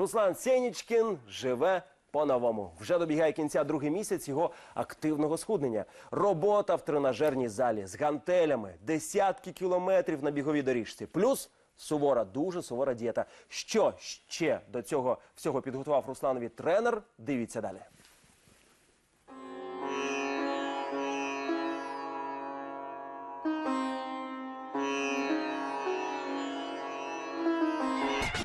Руслан Сєнічкін живе по-новому. Вже добігає кінця другий місяць його активного схуднення. Робота в тренажерній залі з гантелями, десятки кілометрів на біговій доріжці. Плюс сувора, дуже сувора дієта. Що ще до цього всього підготував Русланові тренер? Дивіться далі.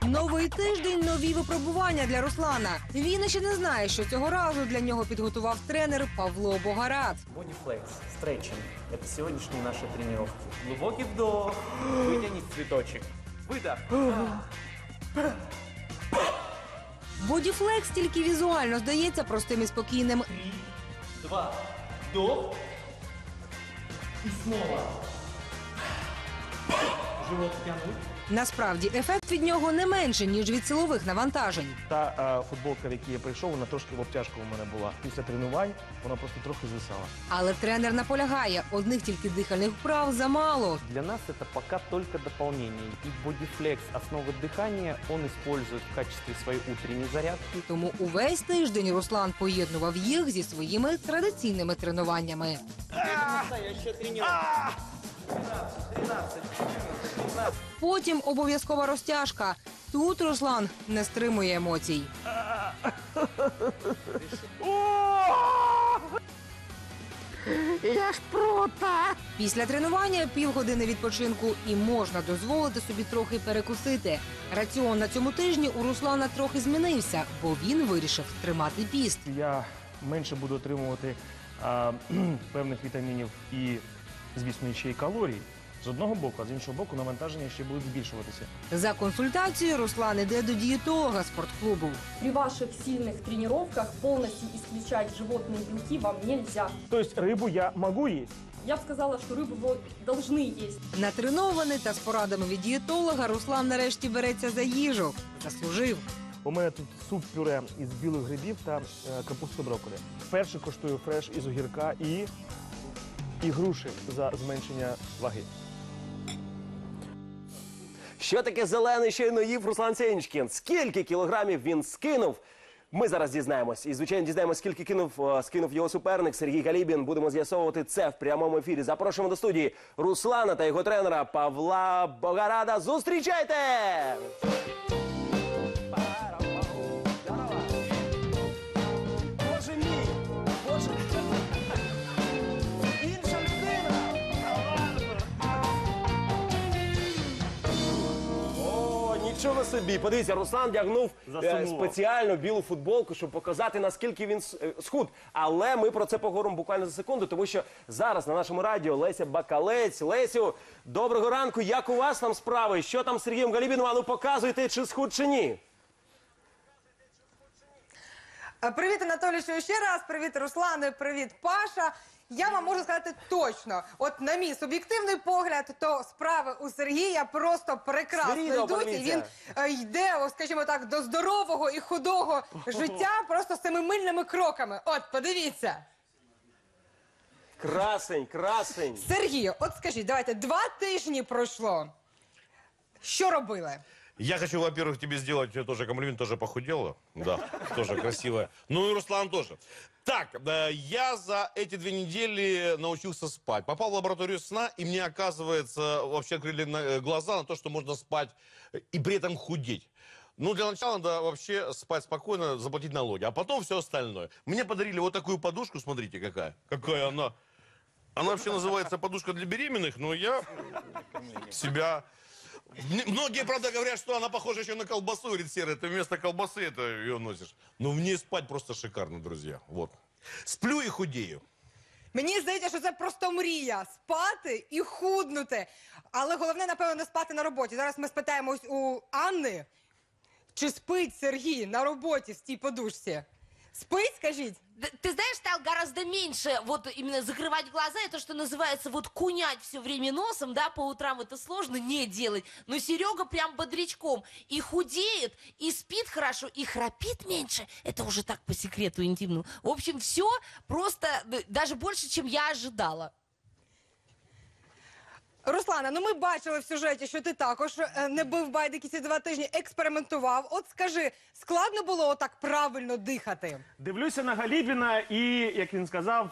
Новий тиждень, нові випробування для Руслана. Він ще не знає, що цього разу для нього підготував тренер Павло Богарат. Бодифлекс, стретчинг – это сегодняшние наши тренировки. Глубокий вдох, вытяни цветочек. Выдох. Бодіфлекс тільки візуально здається простим і спокійним. Три, два, вдох. И снова. Живот тянуть. Насправді ефект від нього не менше ніж від силових навантажень. Та е, футболка, в якій я прийшов, вона трошки в обтяжку у мене була. Після тренувань вона просто трохи звисала. Але тренер наполягає, одних тільки дихальних вправ замало. Для нас это пока только дополнение. И бодифлекс основы дыхания он использует в качестве своей утренней зарядки. Тому увесь тиждень Руслан поєднував їх зі своїми традиційними тренуваннями. Потім обов'язкова розтяжка. Тут Руслан не стримує емоцій. Після тренування півгодини відпочинку і можна дозволити собі трохи перекусити. Раціон на цьому тижні у Руслана трохи змінився, бо він вирішив тримати піст. Я менше буду отримувати а, певних вітамінів і, звісно, ще й калорій З одного боку, а з іншого боку, навантаження ще будуть збільшуватися. За консультацією Руслан іде до дієтолога спортклубу. При ваших сильных тренировках полностью исключать животные белки вам нельзя. Тобто рибу я можу їсти. Я бы сказала, что рыбу вы должны есть. Натренований та з порадами від дієтолога Руслан нарешті береться за їжу. Заслужив. У мене тут суп-пюре із білих грибів та е, капусти брокколі. Вперше коштую фреш із огірка і, і груші за зменшення ваги. Що таке зелений щойно їв Руслан Сєнічкін? Скільки кілограмів він скинув? Ми зараз дізнаємось. І, звичайно, дізнаємось, скільки кинув, е, скинув його суперник Сергій Галібін. Будемо з'ясовувати це в прямому ефірі. Запрошуємо до студії Руслана та його тренера Павла Богарада. Зустрічайте! Нічого собі. Подивіться, Руслан вдягнув е, спеціальну білу футболку, щоб показати, наскільки він с- е, схуд. Але ми про це поговоримо буквально за секунду, тому що зараз на нашому радіо Леся Бакалець. Лесю, доброго ранку. Як у вас там справи? Що там з Сергієм Галібіном? А ну показуйте, чи схуд, чи ні. Е, Привіт, Анатолію, ще раз. Привіт, Руслане, привіт, Паша. Я вам можу сказати точно, от на мій суб'єктивний погляд, то справи у Сергія просто прекрасно Сергій, йдуть. І він е, йде, о, скажімо так, до здорового і худого життя просто семимильними кроками. От, подивіться. Красень, красень. Сергію, от скажіть, давайте, два тижні пройшло. Що робили? Я хочу, во-первых, тебе сделать э, тоже комплимент, тоже похудела. Да, тоже красивая. Ну и Руслан тоже. Так, э, я за эти две недели научился спать. Попал в лабораторию сна, и мне, оказывается, вообще открыли на- э, глаза на то, что можно спать э, и при этом худеть. Ну, для начала надо вообще спать спокойно, заплатить налоги, а потом все остальное. Мне подарили вот такую подушку, смотрите, какая. Какая она. Она вообще называется подушка для беременных, но я себя... М- Многие, правда, говорят, что она похожа еще на колбасу. Говорит, Серый, ты вместо колбасы это ее носишь. Но в ней спать просто шикарно, друзья. Вот. Сплю и худею. Мені здається, що це просто мрія спати і худнути. Але головне, напевно, не спати на роботі. Зараз ми спитаємось у Анни, чи спить Сергій на роботі в цій подушці. Спить, скажіть? Д- Ты знаешь, стал гораздо меньше вот именно закрывать глаза, и то, что называется вот кунять все время носом, да, по утрам это сложно не делать. Но Серега прям бодрячком и худеет, и спит хорошо, и храпит меньше. Это уже так по секрету интимному. В общем, все просто даже больше, чем я ожидала. Руслана, ну ми бачили в сюжеті, що ти також е, не бив байдики ці два тижні, експериментував. От скажи, складно було отак правильно дихати? Дивлюся на Галібіна і, як він сказав,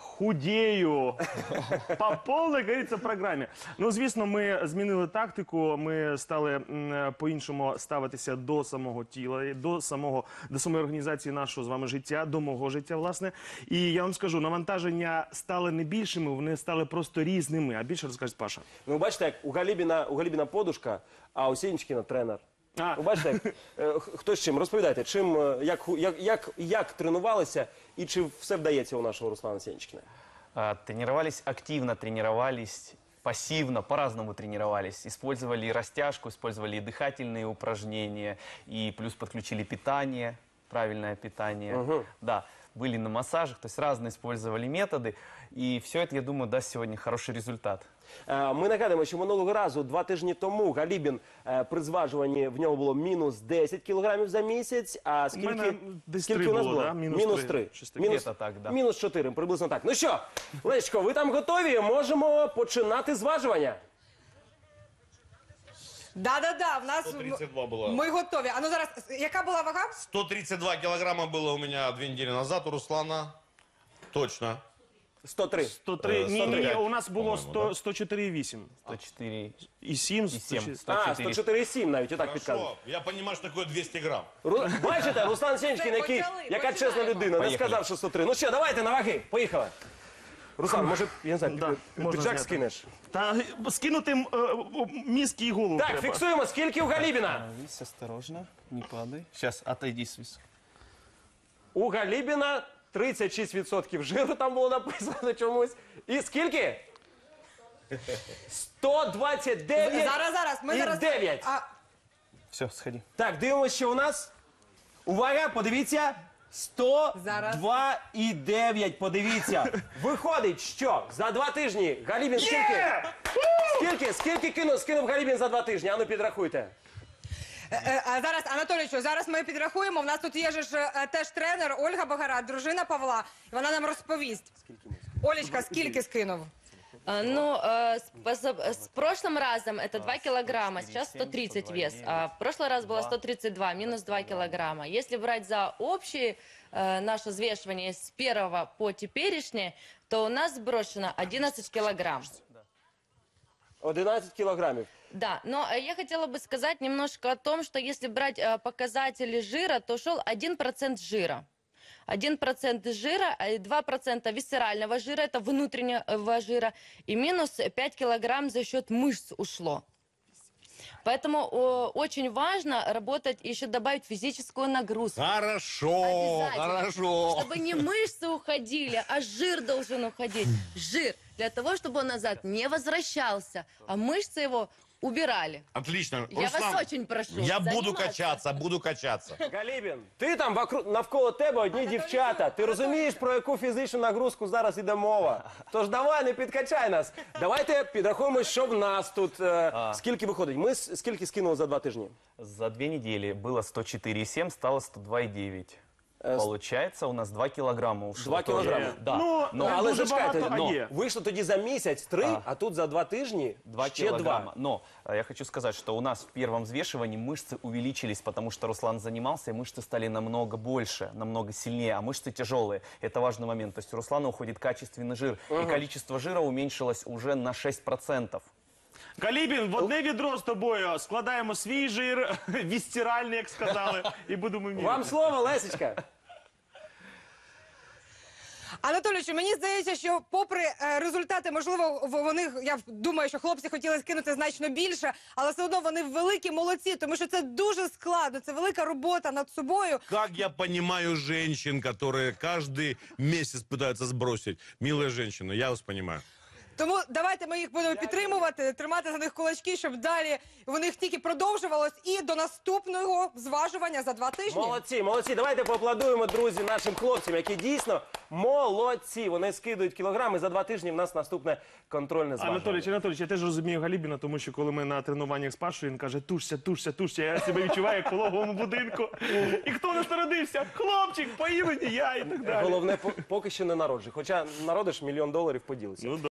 худею. По повній, говориться, програмі. Ну, звісно, ми змінили тактику. Ми стали м, по-іншому ставитися до самого тіла, до самого до самої організації нашого з вами життя, до мого життя, власне. І я вам скажу, навантаження стали не більшими, вони стали просто різними. А більше розкаже Паша. Ну, бачите, як у Галібіна, у Галібіна подушка, а у Сінічкіна тренер. А. Ви бачите, як, е, х- хто з чим? Розповідайте, чим, е, як, ху- як, як, як тренувалися і чи все вдається у нашого Руслана Сенчкіна? А, Тренировались активно, тренировались пассивно, по-разному тренировались. Использовали и растяжку, использовали и дыхательные упражнения, и плюс подключили питание, правильное питание. Да, были на массажах, то есть разные использовали методы. И все это, я думаю, даст сегодня хороший результат. Е, Ми нагадуємо, що минулого разу, два тижні тому, Галібін е, при зважуванні в нього було мінус 10 кілограмів за місяць. А скільки, мене десь скільки три у нас було, було? да? Мінус мінус три. 3. Щось таке. Мінус, Где-то так, да. мінус 4, приблизно так. Ну що, Лечко, ви там готові? Можемо починати зважування. Да-да-да, в нас 132 было. ми готові. А ну зараз, яка була вага? 132 килограмма было у меня две недели назад у Руслана. Точно. 103. 103, Е, ні, ні, ні, 105, у нас було по-моєму, 100, 104,8. 104 І 7, и 7. А, 104,7 навіть, отак підказує. Хорошо. Я понимаю, что такое 200 грамм. Ру- Бачите, Руслан Сенчкін, який, почали, яка чесна починаємо. людина, не сказав, що 103. Ну що, давайте на ваги, поїхали. Руслан, може, я не знаю, Да, під- можна піджак зняти. скинеш? Та скинути м, е, мізки і голову Так, треба. фіксуємо, скільки у Галібіна? Становись осторожно, не падай. Сейчас, отойди с У Галібіна 36% жиру там було написано чомусь. І скільки? 129 Зараз, зараз, ми і зараз. 9. А, Все, сходи. Так, дивимося, що у нас. Увага, подивіться. 102 і 9, подивіться. Виходить, що за два тижні Галібін скільки? Скільки? Скільки кинув, скинув Галібін за два тижні? Ану підрахуйте. е, е, а зараз, Анатолійовичу, зараз ми підрахуємо. У нас тут є же ж е, теж тренер Ольга Багара, дружина Павла. І вона нам розповість. Олечка, скільки скинув? А, Ну, э, с, поза- с прошлым разом это 2 килограмма, сейчас 130 вес. А в прошлый раз было 132, минус 2 килограмма. Если брать за общее э, наше взвешивание с первого по теперешнее, то у нас сброшено 11 килограмм. 11 кілограмів. Да, но э, я хотела бы сказать немножко о том, что если брать э, показатели жира, то шел 1% жира. 1% жира, э, 2% висцерального жира, это внутреннего жира, и минус 5 килограмм за счет мышц ушло. Поэтому о, очень важно работать, еще добавить физическую нагрузку. Хорошо, хорошо. Чтобы не мышцы уходили, а жир должен уходить. Жир. Для того, чтобы он назад не возвращался, а мышцы его убирали. Отлично. Я Руслан, вас очень прошу. Я буду заниматься. качаться, буду качаться. Галібін, ти там вокруг, навколо тебе одні дівчата. Ти розумієш, про яку фізичну нагрузку зараз іде мова. Тож давай, не підкачай нас. Давайте підрахуємо, що в нас тут. е, скільки виходить? Ми с- скільки скинули за два тижні? За две недели было 104,7, стало 102,9. Э, с- Получается, у нас 2 килограмма ушло. Два тоже. килограмма. Да. Ну, но е, Але дуже зачекайте, багато, а но є. вийшло тоді за місяць три, а, А. тут за два тижні 2 ще килограмма. два. Но э, я хочу сказать, что у нас в первом взвешивании мышцы увеличились, потому что Руслан занимался, и мышцы стали намного больше, намного сильнее, а мышцы тяжелые. Это важный момент. То есть у Руслана уходит качественный жир, и количество жира уменьшилось уже на 6%. Галібін, в одне відро з тобою складаємо свій жир, вістиральний, як сказали, і будемо міряти. Вам слово, Лесечка. Анатолійовичу, мені здається, що попри е, результати, можливо, в- вони я думаю, що хлопці хотіли скинути значно більше, але все одно вони великі молодці, тому що це дуже складно. Це велика робота над собою. Как я понимаю женщин, которые каждый месяц пытаются сбросить. Милая женщина, я вас понимаю. Тому давайте ми їх будемо підтримувати, тримати за них кулачки, щоб далі у них тільки продовжувалось і до наступного зважування за два тижні. Молодці, молодці. Давайте поаплодуємо, друзі, нашим хлопцям, які дійсно молодці. Вони скидують кілограми. За два тижні в нас наступне контрольне зважування. Анатолійович, Анатолійович, я теж розумію Галібіна, тому що коли ми на тренуваннях з Пашою, він каже, тушся, тушся, тушся, я себе відчуваю як в пологовому будинку. І хто не народився? Хлопчик, по імені я і так далі. Головне, по- поки що не народжуй. Хоча народиш мільйон доларів поділися. Ну,